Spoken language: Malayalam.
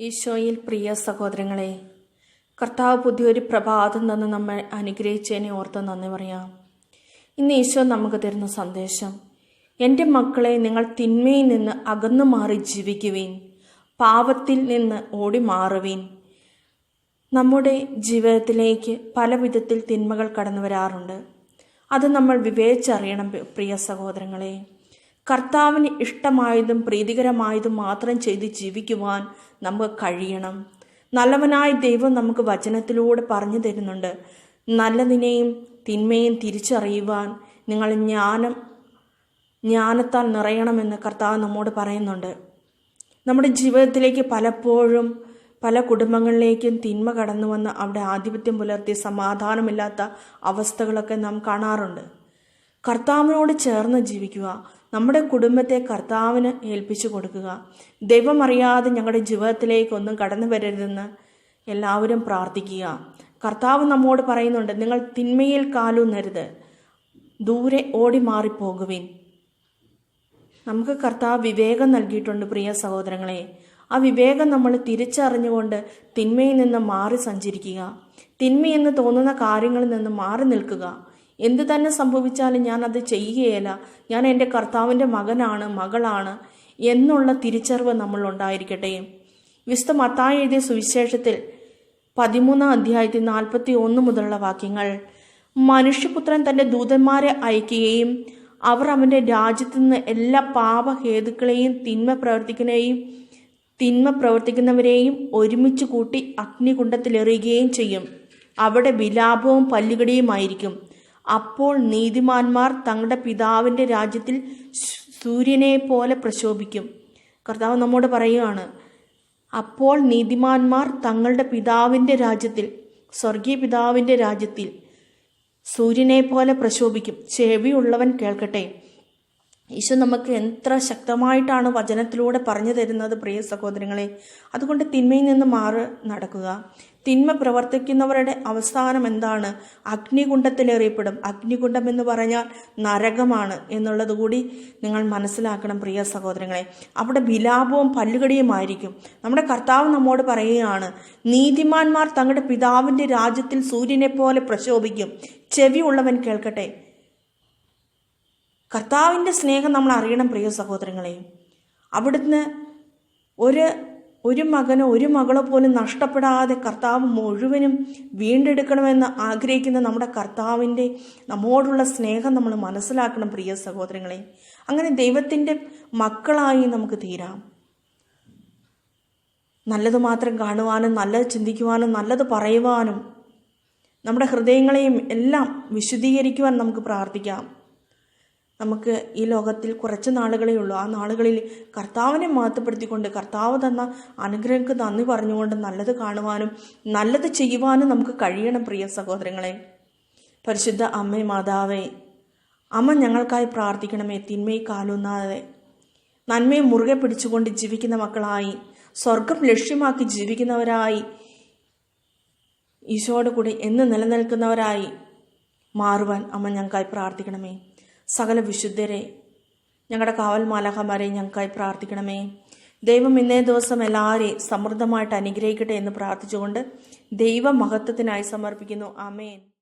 ഈശോയിൽ പ്രിയ സഹോദരങ്ങളെ കർത്താവ് പുതിയൊരു പ്രഭാതം തന്ന് നമ്മൾ അനുഗ്രഹിച്ചതിനെ ഓർത്ത് നന്ദി പറയാം. ഇന്ന് ഈശോ നമുക്ക് തരുന്ന സന്ദേശം എന്റെ മക്കളെ നിങ്ങൾ തിന്മയിൽ നിന്ന് അകന്നു മാറി ജീവിക്കുവീൻ പാപത്തിൽ നിന്ന് ഓടി മാറുവീൻ നമ്മുടെ ജീവിതത്തിലേക്ക് പല വിധത്തിൽ തിന്മകൾ കടന്നു വരാറുണ്ട്. അത് നമ്മൾ വിവേചിച്ചറിയണം പ്രിയ സഹോദരങ്ങളെ. കർത്താവിന് ഇഷ്ടമായതും പ്രീതികരമായതും മാത്രം ചെയ്ത് ജീവിക്കുവാൻ നമുക്ക് കഴിയണം. നല്ലവനായ ദൈവം നമുക്ക് വചനത്തിലൂടെ പറഞ്ഞു തരുന്നുണ്ട്. നല്ലതിനെയും തിന്മയും തിരിച്ചറിയുവാൻ നിങ്ങൾ ജ്ഞാനം ജ്ഞാനത്താൽ നിറയണമെന്ന് കർത്താവ് നമ്മോട് പറയുന്നുണ്ട്. നമ്മുടെ ജീവിതത്തിലേക്ക് പലപ്പോഴും പല കുടുംബങ്ങളിലേക്കും തിന്മ കടന്നു വന്ന് അവിടെ ആധിപത്യം പുലർത്തി സമാധാനമില്ലാത്ത അവസ്ഥകളൊക്കെ നാം കാണാറുണ്ട്. കർത്താവിനോട് ചേർന്ന് ജീവിക്കുക. നമ്മുടെ കുടുംബത്തെ കർത്താവിന് ഏൽപ്പിച്ചു കൊടുക്കുക. ദൈവമറിയാതെ ഞങ്ങളുടെ ജീവിതത്തിലേക്കൊന്നും കടന്നു വരരുതെന്ന് എല്ലാവരും പ്രാർത്ഥിക്കുക. കർത്താവ് നമ്മോട് പറയുന്നുണ്ട് നിങ്ങൾ തിന്മയിൽ കാലൂന്നരുത്. ദൂരെ ഓടി മാറിപ്പോകുവിൻ നമുക്ക് കർത്താവ് വിവേകം നൽകിയിട്ടുണ്ട് പ്രിയ സഹോദരങ്ങളെ. ആ വിവേകം നമ്മൾ തിരിച്ചറിഞ്ഞുകൊണ്ട് തിന്മയിൽ നിന്ന് മാറി സഞ്ചരിക്കുക. തിന്മയെന്ന് തോന്നുന്ന കാര്യങ്ങളിൽ നിന്ന് മാറി നിൽക്കുക. എന്ത് തന്നെ സംഭവിച്ചാലും ഞാൻ അത് ചെയ്യുകയില്ല. ഞാൻ എന്റെ കർത്താവിന്റെ മകനാണ് മകളാണ് എന്നുള്ള തിരിച്ചറിവ് നമ്മൾ ഉണ്ടായിരിക്കട്ടെ വിശുദ്ധ മത്തായി എഴുതിയ സുവിശേഷത്തിൽ പതിമൂന്നാം അധ്യായത്തിൽ നാൽപ്പത്തി ഒന്ന് മുതലുള്ള വാക്യങ്ങൾ. മനുഷ്യപുത്രൻ തന്റെ ദൂതന്മാരെ അയക്കുകയും അവർ അവന്റെ രാജ്യത്തു നിന്ന് എല്ലാ പാപഹേതുക്കളെയും തിന്മ പ്രവർത്തിക്കുന്നവയും തിന്മ പ്രവർത്തിക്കുന്നവരെയും ഒരുമിച്ച് കൂട്ടി അഗ്നികുണ്ടത്തിലെറിയുകയും ചെയ്യും. അവിടെ വിലാപവും പല്ലുകടിയുമായിരിക്കും. അപ്പോൾ നീതിമാന്മാർ തങ്ങളുടെ പിതാവിന്റെ രാജ്യത്തിൽ സൂര്യനെ പോലെ പ്രശോഭിക്കും. കർത്താവ് നമ്മോട് പറയുകയാണ് അപ്പോൾ നീതിമാന്മാർ തങ്ങളുടെ പിതാവിന്റെ രാജ്യത്തിൽ സ്വർഗീയ പിതാവിന്റെ രാജ്യത്തിൽ സൂര്യനെ പോലെ പ്രശോഭിക്കും. ചെവിയുള്ളവൻ കേൾക്കട്ടെ. ഈശോ നമുക്ക് എത്ര ശക്തമായിട്ടാണ് വചനത്തിലൂടെ പറഞ്ഞു തരുന്നത് പ്രിയ സഹോദരങ്ങളെ. അതുകൊണ്ട് തിന്മയിൽ നിന്ന് മാറി നടക്കുക. തിന്മ പ്രവർത്തിക്കുന്നവരുടെ അവസാനം എന്താണ്? അഗ്നികുണ്ടത്തിലേറിയപ്പെടും അഗ്നികുണ്ടം എന്ന് പറഞ്ഞാൽ നരകമാണ് എന്നുള്ളത് കൂടി നിങ്ങൾ മനസ്സിലാക്കണം പ്രിയ സഹോദരങ്ങളെ. അവിടെ വിലാപവും പല്ലുകടിയുമായിരിക്കും. നമ്മുടെ കർത്താവ് നമ്മോട് പറയുകയാണ് നീതിമാന്മാർ തങ്ങളുടെ പിതാവിന്റെ രാജ്യത്തിൽ സൂര്യനെ പോലെ പ്രശോഭിക്കും. ചെവി ഉള്ളവൻ കേൾക്കട്ടെ. കർത്താവിന്റെ സ്നേഹം നമ്മൾ അറിയണം പ്രിയ സഹോദരങ്ങളെ. അവിടുന്ന് ഒരു ഒരു മകനോ ഒരു മകളോ പോലും നഷ്ടപ്പെടാതെ കർത്താവ് മുഴുവനും വീണ്ടെടുക്കണമെന്ന് ആഗ്രഹിക്കുന്ന നമ്മുടെ കർത്താവിന്റെ നമ്മോടുള്ള സ്നേഹം നമ്മൾ മനസ്സിലാക്കണം പ്രിയ സഹോദരങ്ങളെ. അങ്ങനെ ദൈവത്തിന്റെ മക്കളായി നമുക്ക് തീരാം. നല്ലത് മാത്രം കാണുവാനും നല്ലത് ചിന്തിക്കുവാനും നല്ലത് പറയുവാനും നമ്മുടെ ഹൃദയങ്ങളെയും എല്ലാം വിശുദ്ധീകരിക്കുവാൻ നമുക്ക് പ്രാർത്ഥിക്കാം. നമുക്ക് ഈ ലോകത്തിൽ കുറച്ച് നാളുകളേ ഉള്ളൂ. ആ നാളുകളിൽ കർത്താവിനെ മാറ്റപ്പെടുത്തിക്കൊണ്ട് കർത്താവ് തന്ന അനുഗ്രഹങ്ങൾക്ക് നന്ദി പറഞ്ഞുകൊണ്ട് നല്ലത് കാണുവാനും നല്ലത് ചെയ്യുവാനും നമുക്ക് കഴിയണം പ്രിയ സഹോദരങ്ങളെ. പരിശുദ്ധ അമ്മേ മാതാവേ അമ്മ ഞങ്ങൾക്കായി പ്രാർത്ഥിക്കണമേ തിന്മയെ കാലൂന്നാതെ. നന്മയെ മുറുകെ പിടിച്ചുകൊണ്ട് ജീവിക്കുന്ന മക്കളായി സ്വർഗം ലക്ഷ്യമാക്കി ജീവിക്കുന്നവരായി ഈശോയുടെ കൂടെ എന്ന് നിലനിൽക്കുന്നവരായി മാറുവാൻ അമ്മ ഞങ്ങൾക്കായി പ്രാർത്ഥിക്കണമേ. സകല വിശുദ്ധരെ ഞങ്ങളുടെ കാവൽ മാലാഖമാരെ ഞങ്ങൾക്കായി പ്രാർത്ഥിക്കണമേ. ദൈവം ഇന്നേ ദിവസം എല്ലാവരെയും സമൃദ്ധമായിട്ട് അനുഗ്രഹിക്കട്ടെ എന്ന് പ്രാർത്ഥിച്ചുകൊണ്ട് ദൈവ മഹത്വത്തിനായി സമർപ്പിക്കുന്നു. ആമേൻ.